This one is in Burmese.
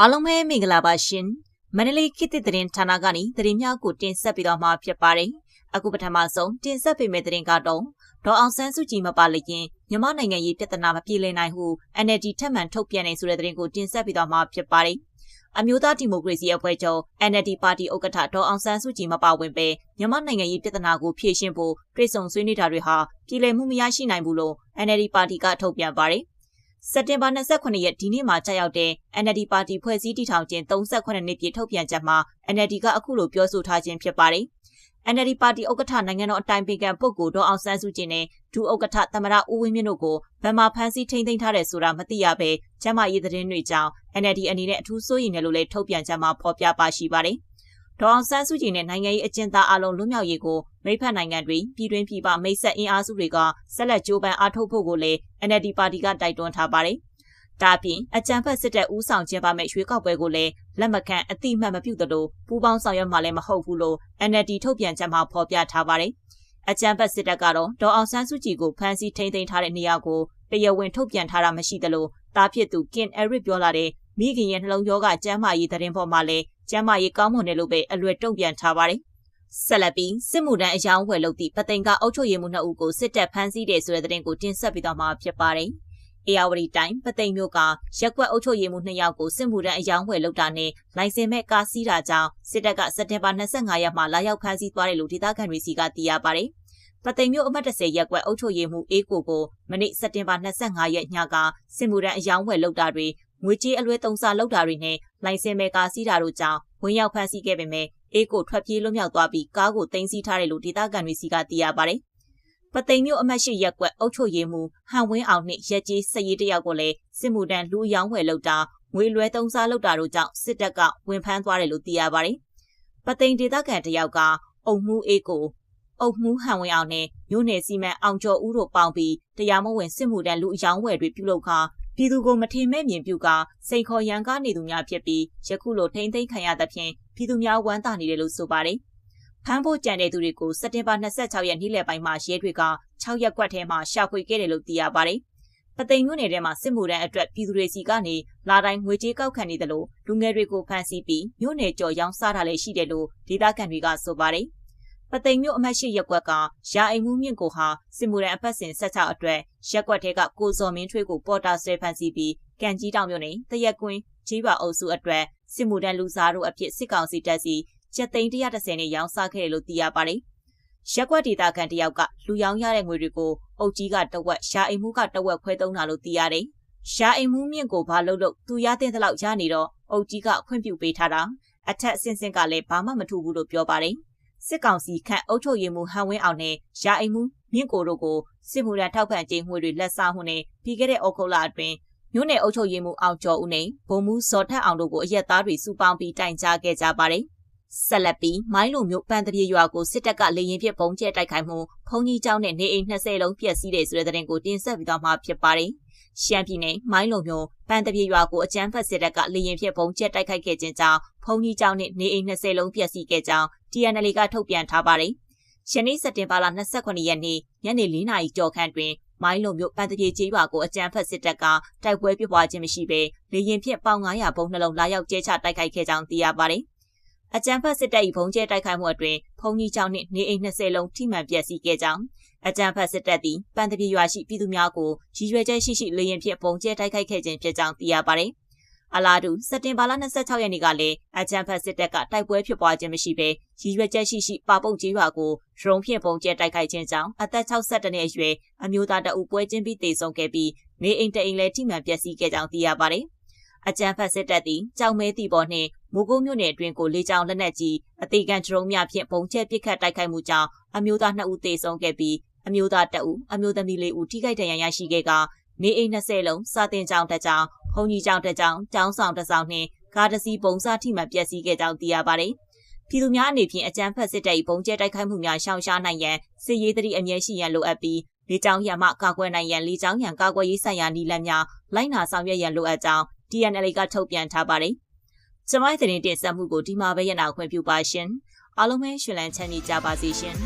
အားလုံးပဲမင်္ဂလာပါရှင်မန္တလေးခေတ်သစ်သတင်းဌာနကနေသတင်းများကိုတင်ဆက်ပေးတော့မှာဖြစ်ပါတယ်အခုပထမဆုံးတင်ဆက်ပေးမယ့်သတင်းကတော့ဒေါ်အောင်ဆန်းစုကြည်မပါလျင်မြန်မာနိုင်ငံရေးပြဿနာမပြေလည်နိုင်ဟု NLD ထပ်မံထုတ်ပြန်နေဆိုတဲ့သတင်းကိုတင်ဆက်ပေးတော့မှာဖြစ်ပါတယ်အမျိုးသားဒီမိုကရေစီအဖွဲ့ချုပ် NLD ပါတီဥက္ကဋ္ဌဒေါ်အောင်ဆန်းစုကြည်မပါဝင်ပဲမြန်မာနိုင်ငံရေးပြဿနာကိုဖြေရှင်းဖို့ပြည်စုံဆွေးနွေးတာတွေဟာပြည်လည်မှုမရရှိနိုင်ဘူးလို့ NLD ပါတီကထုတ်ပြန်ပါတယ် စက်တင်ဘာ29ရက်ဒီနေ့မှာကြာရောက်တဲ့ NLD ပါတီဖွဲ့စည်းတည်ထောင်ခြင်း38နှစ်ပြည့်ထုတ်ပြန်ချက်မှာ NLD ကအခုလိုပြောဆိုထားခြင်းဖြစ်ပါတယ်။ NLD ပါတီဥက္ကဋ္ဌနိုင်ငံတော်အတိုင်ပင်ခံပုဂ္ဂိုလ်ဒေါအောင်ဆန်းစုကြည်နဲ့ဒုဥက္ကဋ္ဌသမရဦးဝင်းမြင့်တို့ကိုဗမာဖမ်းဆီးထိန်းသိမ်းထားတယ်ဆိုတာမသိရဘဲကျမရေးသတင်းတွေကြောင့် NLD အနေနဲ့အထူးစိုးရိမ်တယ်လို့လည်းထုတ်ပြန်ချက်မှာဖော်ပြပါရှိပါတယ်။ ဒေါအောင်ဆန်းစုကြည်နဲ့နိုင်ငံရေးအကျဉ်းသားအလုံးလွတ်မြောက်ရေးကိုမိဖက်နိုင်ငံတွေပြည်တွင်းပြည်ပမိတ်ဆက်အင်အားစုတွေကဆက်လက်ကြိုးပမ်းအားထုတ်ဖို့ကိုလည်း NLD ပါတီကတိုက်တွန်းထားပါတယ်။ဒါပြင်အကြံဖက်စစ်တပ်ဦးဆောင်ကျင်းပမဲ့ရွေးကောက်ပွဲကိုလည်းလက်မခံအတိမတ်မပြုတ်လို့ပူးပေါင်းဆောင်ရွက်မှလည်းမဟုတ်ဘူးလို့ NLD ထုတ်ပြန်ချက်မှာဖော်ပြထားပါတယ်။အကြံဖက်စစ်တပ်ကတော့ဒေါအောင်ဆန်းစုကြည်ကိုဖမ်းဆီးထိန်းသိမ်းထားတဲ့နေရာကိုတရားဝင်ထုတ်ပြန်ထားတာမရှိသလိုတားဖြစ်သူကင်အရစ်ပြောလာတဲ့မိခင်ရဲ့နှလုံးရောဂါကျန်းမာရေးသတင်းပေါ်မှာလည်း ကျမ်းမာရေးကောင်းမွန်တယ်လို့ပဲအလွယ်တုံ့ပြန်ထားပါတယ်။ဆက်လက်ပြီးစစ်မှုထမ်းအယောင်းဝယ်လုပ်သည့်ပသိမ်ကအုပ်ချုပ်ရေးမှူးနှစ်ဦးကိုစစ်တပ်ဖမ်းဆီးတယ်ဆိုတဲ့သတင်းကိုတင်ဆက်ပေးသွားမှာဖြစ်ပါတယ်။အေယာဝတီတိုင်းပသိမ်မြို့ကရက်ကွက်အုပ်ချုပ်ရေးမှူးနှစ်ယောက်ကိုစစ်မှုထမ်းအယောင်းဝယ်လုပ်တာနဲ့လိုင်စင်မဲ့ကားစီးတာကြောင့်စစ်တပ်ကစက်တင်ဘာ25ရက်မှာလာရောက်ဖမ်းဆီးသွားတယ်လို့ဒေသခံတွေစီကသိရပါတယ်။ပသိမ်မြို့အမှတ်30ရက်ကွက်အုပ်ချုပ်ရေးမှူးအေးကိုကိုမနေ့စက်တင်ဘာ25ရက်ညကစစ်မှုထမ်းအယောင်းဝယ်လုပ်တာတွေ ငွေကြေးအလွဲသုံးစားလုပ်တာတွေနဲ့လိုင်စင်မဲ့ကားစီးတာတို့ကြောင့်ဝင်ရောက်ဖမ်းဆီးခဲ့ပေမဲ့အေးကိုထွက်ပြေးလွတ်မြောက်သွားပြီးကားကိုတင်စီထားတယ်လို့ဒေသခံတွေစီကသိရပါတယ်။ပသိမ်မြို့အမတ်ရှိရက်ကွက်အုပ်ချုပ်ရေးမှူးဟန်ဝင်းအောင်နှင့်ရက်ကြီးစည်ရေးတယောက်ကိုလည်းစစ်မှုတန်းလူရောင်းဝယ်လုပ်တာငွေလွဲသုံးစားလုပ်တာတို့ကြောင့်စစ်တပ်ကဝင်ဖမ်းသွားတယ်လို့သိရပါတယ်။ပသိမ်ဒေသခံတယောက်ကအုံမှုအေးကိုအုပ်မှုဟန်ဝင်အောင်နဲ့မြို့နယ်စီမံအောင်ကျော်ဦးတို့ပေါင်းပြီးတရားမဝင်စစ်မှုတန်းလူအယောင်းဝယ်တွေပြုလုပ်ခါ ပြည်သူကိုမထင်မဲ့မြင်ပြုကစိန်ခေါ်ရန်ကားနေသူများဖြစ်ပြီးယခုလိုထိမ့်သိမ်းခံရသဖြင့်ပြည်သူများဝမ်းသာနေတယ်လို့ဆိုပါတယ်။ဖမ်းဖို့ကြံတဲ့သူတွေကိုစက်တင်ဘာ26ရက်နေ့လယ်ပိုင်းမှာရဲတွေက6ရက်ကွက်ထဲမှာရှာဖွေခဲ့တယ်လို့သိရပါတယ်။ပသိမ်မြို့နယ်ထဲမှာစစ်မှုထမ်းအတွက်ပြည်သူတွေစီကနေလာတိုင်းငွေကြေးကောက်ခံနေတယ်လို့လူငယ်တွေကိုဖမ်းဆီးပြီးမြို့နယ်ကျော်ရောင်းစားတာလည်းရှိတယ်လို့ဒေသခံတွေကဆိုပါတယ်။ ပသိမ်မြို့အမတ်ရှိရက်ကွက်ကရာအိမ်မှုမြင့်ကိုဟာစစ်မှုရန်အပတ်စဉ်ဆက်ချအတွက်ရက်ကွက်ထဲကကိုစော်မင်းထွေးကိုပေါ်တာဆွဲဖမ်းဆီးပြီးကန်ကြီးတောင်မြို့နယ်တရက်ကွင်းကြီးပါအုပ်စုအတွက်စစ်မှုတန်းလူစားတို့အဖြစ်စစ်ကောင်စီတပ်စီချက်သိန်း130နဲ့ရောင်းစားခဲ့တယ်လို့သိရပါတယ်။ရက်ကွက်ဒေသခံတယောက်ကလူရောင်းရတဲ့ငွေတွေကိုအုပ်ကြီးကတဝက်ရှာအိမ်မှုကတဝက်ခွဲသုံးတာလို့သိရတယ်။ရှာအိမ်မှုမြင့်ကိုဘာလို့လို့သူရတဲ့တလောက်ရနေတော့အုပ်ကြီးကခွင့်ပြုပေးထားတာအထက်အဆင့်ဆင့်ကလည်းဘာမှမထူဘူးလို့ပြောပါတယ်။ စစ်ကောင်စီခန့်အုပ်ချုပ်ရေးမှူးဟန်ဝင်းအောင်နဲ့ရာအိမ်မှုမြင့်ကိုတို့ကိုစစ်မှုထမ်းထောက်ခံခြင်းငွေတွေလက်စားမှုနဲ့ပြီးခဲ့တဲ့ဩဂုတ်လအတွင်းမြို့နယ်အုပ်ချုပ်ရေးမှူးအောင်ကျော်ဦးနဲ့ဗိုလ်မှူးဇော်ထက်အောင်တို့ကိုအရက်သားတွေစုပေါင်းပြီးတိုင်ကြားခဲ့ကြပါတယ်။ဆက်လက်ပြီးမိုင်းလုံမြို့ပန်းတပြေရွာကိုစစ်တပ်ကလေရင်ဖြင့်ပုံကျဲတိုက်ခိုက်မှုဖုန်ကြီးကျောင်းနဲ့နေအိမ်20လုံးပြက်စီးတယ်ဆိုတဲ့သတင်းကိုတင်ဆက်ပြီးတော့မှဖြစ်ပါတယ်။ ရှမ်းပြည်နယ်မိုင်းလုံမြို့ပန်းတပြေရွာကိုအကြမ်းဖက်စစ်တပ်ကလေရင်ဖြင့်ပုံကျဲတိုက်ခိုက်ခဲ့ခြင်းကြောင့်ဖုန်ကြီးကျောင်းနဲ့နေအိမ်20လုံးပျက်စီးခဲ့ကြောင်း TNL ကထုတ်ပြန်ထားပါတယ်။ယနေ့စက်တင်ဘာလ29ရက်နေ့ညနေ4နာရီကျော်ခန့်တွင်မိုင်းလုံမြို့ပန်းတပြေကျေးရွာကိုအကြမ်းဖက်စစ်တပ်ကတိုက်ပွဲပြပွားခြင်းမရှိဘဲလေရင်ဖြင့်ပေါင်900ဘုံနှလုံးလာရောက်ကျဲချတိုက်ခိုက်ခဲ့ကြောင်းသိရပါတယ်။အကြံဖတ်စစ်တပ်၏ဘုံကျဲတိုက်ခိုက်မှုအတွင်းဖုန်ကြီးကျောင်းနှင့်နေအိမ်20လုံးထိမှန်ပျက်စီးခဲ့ကြောင်း အကြံဖတ်စစ်တပ်သည်ပန်တပြေရွာရှိပြည်သူများကိုရည်ရွယ်ချက်ရှိရှိလေရင်ဖြင့်ပုံကျဲတိုက်ခိုက်ခဲ့ခြင်းဖြစ်ကြောင်းသိရပါတယ်။အလားတူစက်တင်ဘာလ26ရက်နေ့ကလည်းအကြံဖတ်စစ်တပ်ကတိုက်ပွဲဖြစ်ပွားခြင်းမရှိဘဲရည်ရွယ်ချက်ရှိရှိပါပုတ်ကြီးရွာကိုဒရုန်းဖြင့်ပုံကျဲတိုက်ခိုက်ခြင်းကြောင့်အသက်62နှစ်အရွယ်အမျိုးသားတအုပ်ပွဲချင်းပြီးတေဆုံးခဲ့ပြီးနေအိမ်တအိမ်လည်းထိမှန်ပျက်စီးခဲ့ကြောင်းသိရပါတယ်။အကြံဖတ်စစ်တပ်သည်ကြောင်မဲတီပေါ်နှင့်မိုးကုတ်မြို့နယ်အတွင်းကိုလေကြောင်းလက်နက်ကြီးအသေးကန်ဒရုန်းများဖြင့်ပုံကျဲပစ်ခတ်တိုက်ခိုက်မှုကြောင့်အမျိုးသား2ဦးသေဆုံးခဲ့ပြီး အမျိုးသားတအုပ်အမျိုးသမီးလေးဦးထိခိုက်ဒဏ်ရာရရှိခဲ့ကနေအိမ်20လုံးစာတင်ကြောင်တစ်ကြောင်ဘုံကြီးကြောင်တစ်ကြောင်ကျောင်းဆောင်တစ်ဆောင်နှင့်ကားတစ်စီးပုံစားထိမှပျက်စီးခဲ့ကြောင်းသိရပါတယ်။ပြည်သူများအနေဖြင့်အကြမ်းဖက်စစ်တပ်၏ပုံကျဲတိုက်ခိုက်မှုများရှောင်ရှားနိုင်ရန်စစ်ရေးသတိအမြဲရှိရန်လိုအပ်ပြီးလေကြောင်းရံမှကာကွယ်နိုင်ရန်လေကြောင်းရံကာကွယ်ရေးဆိုင်ရာနည်းလမ်းများလိုက်နာဆောင်ရွက်ရန်လိုအပ်ကြောင်း TNL ကထုတ်ပြန်ထားပါတယ်။ကျမရဲ့တင်တင်ဆက်မှုကိုဒီမှာပဲရနာခွင့်ပြုပါရှင်။အားလုံးပဲရှင်လန်းချမ်းမြေကြပါစေရှင်။